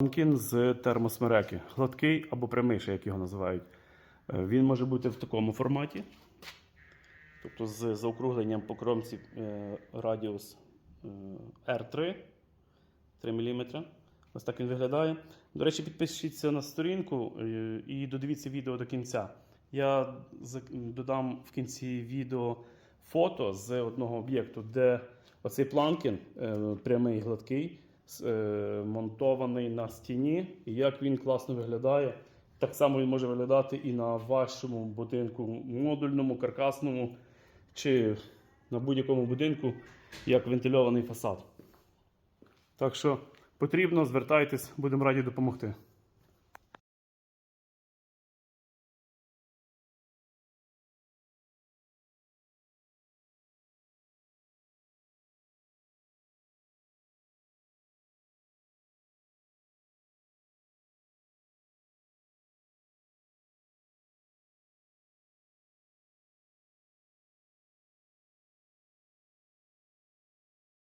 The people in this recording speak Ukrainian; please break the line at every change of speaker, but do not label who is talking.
Планкін з термосмереки. Гладкий або прямий, як його називають. Е, Він може бути в такому форматі. Тобто з заокругленням по кромці е, радіус е, R3 3 мм. Ось так він виглядає. До речі, підпишіться на сторінку е, і додивіться відео до кінця. Я додам в кінці відео фото з одного об'єкту, де оцей планкін прямий гладкий, монтований на стіні, і як він класно виглядає. Так само він може виглядати і на вашому будинку модульному, каркасному чи на будь-якому будинку як вентильований фасад. Так що потрібно, звертайтесь, будемо раді допомогти.